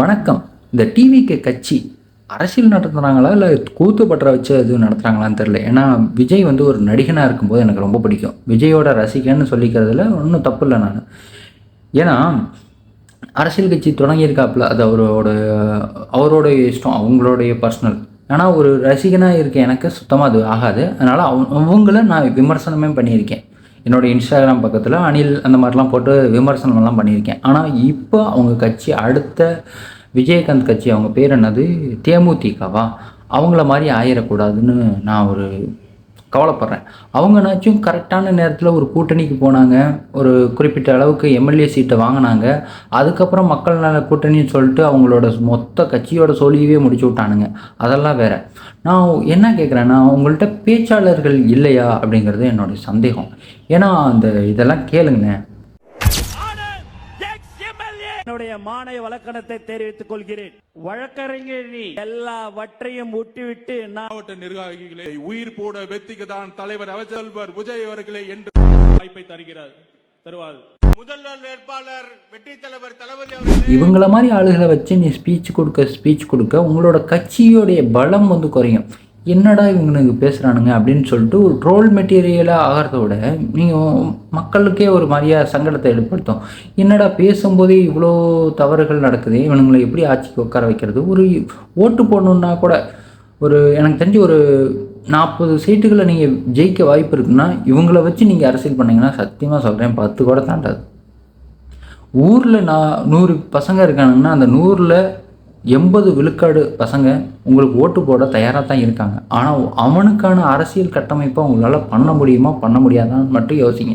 வணக்கம். இந்த டிவிக்கு கட்சி அரசியல் நடத்துகிறாங்களா இல்லை கூத்து பற்ற வச்சு எதுவும் நடத்துகிறாங்களான்னு தெரில ஏன்னா விஜய் வந்து ஒரு நடிகனாக இருக்கும்போது எனக்கு ரொம்ப பிடிக்கும். விஜயோட ரசிகன்னு சொல்லிக்கிறதுல ஒன்றும் தப்பு இல்லை நான். ஏன்னா அரசியல் கட்சி தொடங்கியிருக்காப்புல அது அவரோட அவரோடைய இஷ்டம் அவங்களுடைய பர்சனல் ஆனால் ஒரு ரசிகனாக இருக்க எனக்கு சுத்தமாக அது ஆகாது. அதனால் அவ அவங்கள நான் விமர்சனமே பண்ணியிருக்கேன். என்னோடய இன்ஸ்டாகிராம் பக்கத்தில் அனில் அந்த மாதிரிலாம் போட்டு விமர்சனம்லாம் பண்ணியிருக்கேன். ஆனால் இப்போ அவங்க கட்சி அடுத்த விஜயகாந்த் கட்சி அவங்க பேர் என்னது? தேமுதிகவா? அவங்கள மாதிரி ஆயிடக்கூடாதுன்னு நான் ஒரு கவலைப்படுறேன். அவங்கனாச்சும் கரெக்டான நேரத்தில் ஒரு கூட்டணிக்கு போனாங்க. ஒரு குறிப்பிட்ட அளவுக்கு எம்எல்ஏ சீட்டை வாங்கினாங்க. அதுக்கப்புறம் மக்கள் நல கூட்டணின்னு சொல்லிட்டு அவங்களோட மொத்த கட்சியோட சொல்லியவே முடிச்சு விட்டானுங்க. அதெல்லாம் வேற. நான் என்ன கேட்குறேன்னா அவங்கள்ட்ட பேச்சாளர்கள் இல்லையா அப்படிங்கிறது என்னுடைய சந்தேகம். ஏன்னா அந்த இதெல்லாம் கேளுங்களேன். என்னுடைய மாநில வழக்கணத்தை தெரிவித்துக் கொள்கிறேன். வழக்கறிஞர் நீ. எல்லாவற்றையும் விட்டுவிட்டு நான் மாவட்ட நிர்வாகிகளை உயிர் போட வெத்திக்கு தான் தலைவர் அவசல்வர் விஜய் அவர்களே என்று வாய்ப்பை தருகிறார் தருவார். முதல்வர் வேட்பாளர் வெற்றி தலைவர் தளபதி அவர்களே. இவங்கள மாதிரி ஆளுகளை வச்சு நீ ஸ்பீச் கொடுக்க ஸ்பீச் கொடுக்க உங்களோட கட்சியோடைய பலம் வந்து குறையும். என்னடா இவங்களுக்கு பேசுகிறானுங்க அப்படின்னு சொல்லிட்டு ஒரு ட்ரோல் மெட்டீரியலாக ஆகிறத விட நீங்கள் மக்களுக்கே ஒரு மாதிரியாக சங்கடத்தை ஏற்படுத்தும். என்னடா பேசும்போதே இவ்வளோ தவறுகள் நடக்குது? இவனுங்களை எப்படி ஆட்சிக்கு உட்கார வைக்கிறது? ஒரு ஓட்டு போடணுன்னா கூட ஒரு எனக்கு தெரிஞ்சு ஒரு நாற்பது சீட்டுகளை நீங்கள் ஜெயிக்க வாய்ப்பு இருக்குன்னா இவங்கள வச்சு நீங்கள் அரசியல் பண்ணிங்கன்னா சத்தியமாக சொல்கிறேன் பத்து கூட தாண்டாது. ஊரில் நான் நூறு பசங்க இருக்கானுங்கன்னா அந்த நூறில் எண்பது விழுக்காடு பசங்க உங்களுக்கு ஓட்டு போட தயாராக தான் இருக்காங்க. ஆனால் அவனுக்கான அரசியல் கட்டமைப்பை உங்களால் பண்ண முடியுமா? பண்ண முடியாதான்னு மட்டும் யோசிங்க.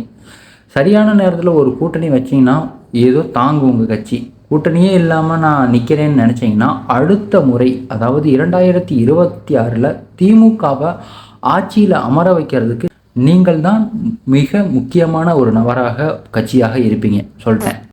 சரியான நேரத்தில் ஒரு கூட்டணி வச்சிங்கன்னா ஏதோ தாங்கும் உங்கள் கட்சி. கூட்டணியே இல்லாமல் நான் நிற்கிறேன்னு நினச்சிங்கன்னா அடுத்த முறை அதாவது இரண்டாயிரத்தி இருபத்தி ஆறில் திமுகவை ஆட்சியில் அமர வைக்கிறதுக்கு நீங்கள் தான் மிக முக்கியமான ஒரு நபராக கட்சியாக இருப்பீங்க. சொல்லிட்டேன்